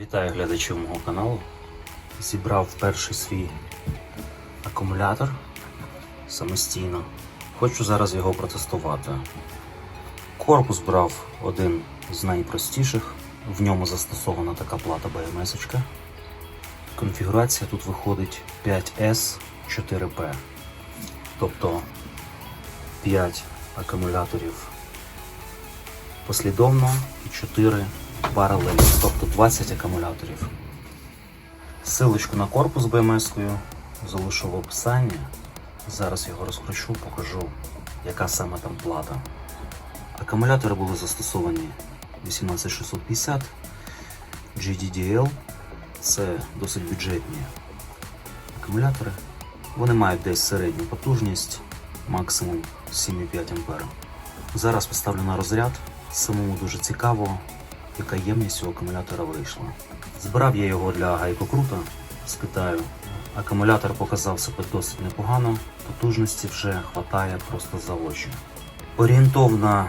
Вітаю глядачів мого каналу. Зібрав перший свій акумулятор самостійно. Хочу зараз його протестувати. Корпус брав один з найпростіших. В ньому застосована така плата BMS. Конфігурація тут виходить 5S 4P. Тобто 5 акумуляторів послідовно і 4 паралельно, тобто 20 акумуляторів. Силочку на корпус BMS-кою залишу в описанні. Зараз його розкручу, покажу, яка саме там плата. Акумулятори були застосовані 18650 GDDL. Це досить бюджетні акумулятори. Вони мають десь середню потужність, максимум 7,5 А. Зараз поставлю на розряд. Самому дуже цікаво, яка ємність у акумулятора вийшла. Збирав я його для гайкокрута з Китаю. Акумулятор показав себе досить непогано, потужності вже хватає просто за очі. Орієнтовна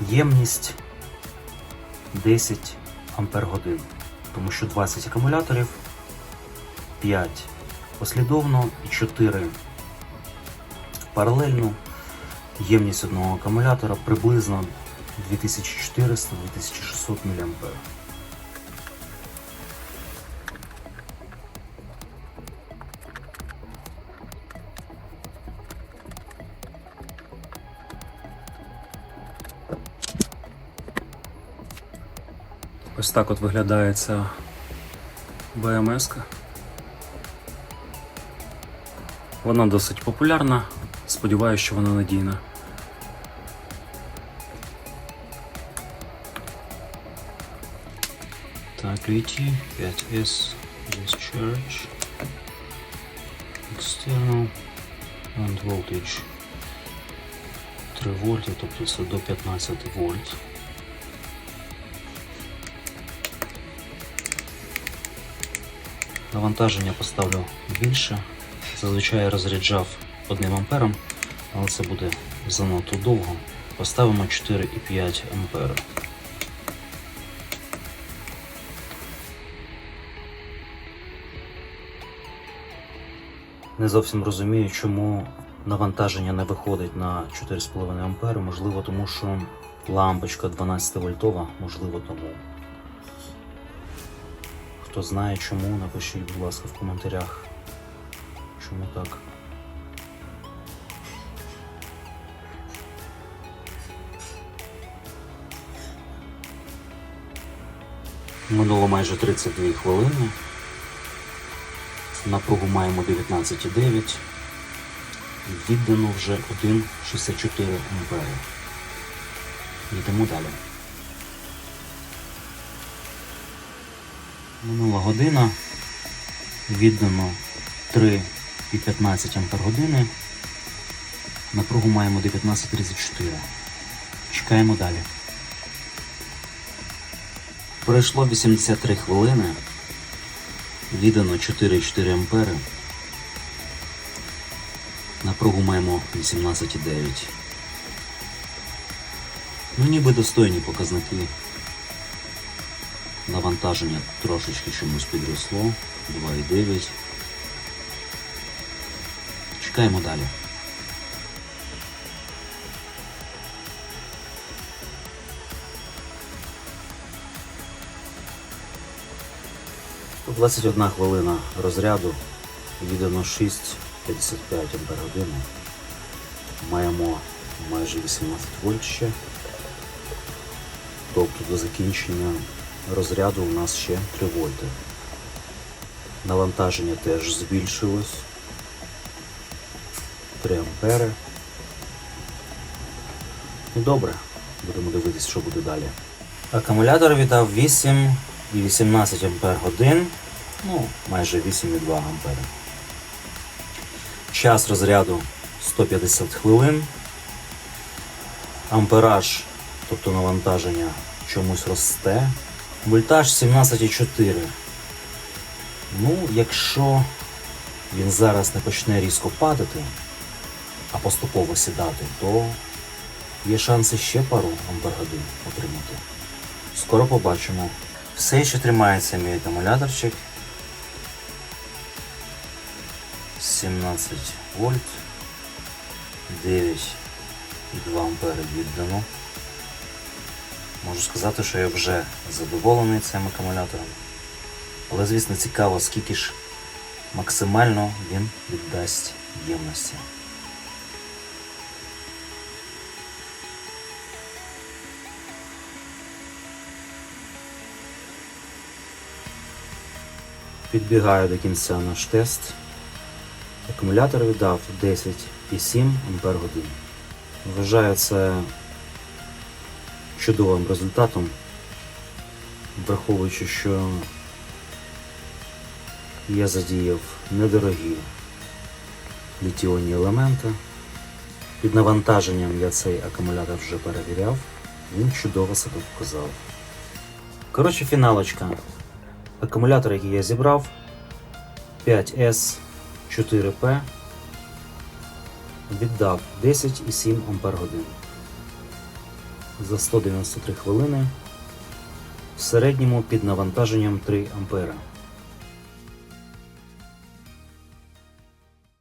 ємність 10 Ампер годин, тому що 20 акумуляторів, 5 послідовно і 4 паралельно. Ємність одного акумулятора приблизно 2400-2600 мА. Ось так от виглядає ця БМС. -ка. Вона досить популярна. Сподіваюся, що вона надійна. Так, VT 5S discharge external and voltage 3 вольти, тобто це до 15 вольт. Навантаження поставлю більше. Зазвичай я розряджав 1 ампером, але це буде занадто довго. Поставимо 4,5 ампера. Не зовсім розумію, чому навантаження не виходить на 4,5 ампери. Можливо, тому що лампочка 12 вольтова, можливо тому. Хто знає чому, напишіть, будь ласка, в коментарях. Чому так? Минуло майже 32 хвилини. Напругу маємо 19,9. Віддано вже 1,64 ампери. Йдемо далі. Минула година. Віддано 3,15 ампер години. Напругу маємо 19,34. Чекаємо далі. Пройшло 83 хвилини. Віддано 4,4 ампери. Напругу маємо 18,9. Ну ніби достойні показники. Навантаження трошечки чомусь підросло. 2,9. Чекаємо далі. 21 хвилина розряду. Віддано 6,55 ампер години. Маємо майже 18 вольт ще. Тобто до закінчення розряду у нас ще 3 вольти. Навантаження теж збільшилось. 3 ампери. Ну добре, будемо дивитися, що буде далі. Акумулятор віддав 8 і 18 ампер годин, ну, майже 8,2 ампери. Час розряду 150 хвилин. Ампераж, тобто навантаження, чомусь росте. Вольтаж 17,4. Ну, якщо він зараз не почне різко падати, а поступово сідати, то є шанси ще пару ампер годин отримати. Скоро побачимо. Все ще тримається мій акумуляторчик. 17 вольт, 9,2 ампери віддано. Можу сказати, що я вже задоволений цим акумулятором. Але, звісно, цікаво, скільки ж максимально він віддасть ємності. Підбігаю до кінця наш тест. Акумулятор віддав 10,7 Ампер годин. Вважаю це чудовим результатом, враховуючи, що я задіяв недорогі літіонні елементи. Під навантаженням я цей акумулятор вже перевіряв, він чудово себе показав. Коротше, фіналочка. Акумулятор, який я зібрав, 5S 4P, віддав 10,7 Ампер годин за 193 хвилини. В середньому під навантаженням 3 ампера.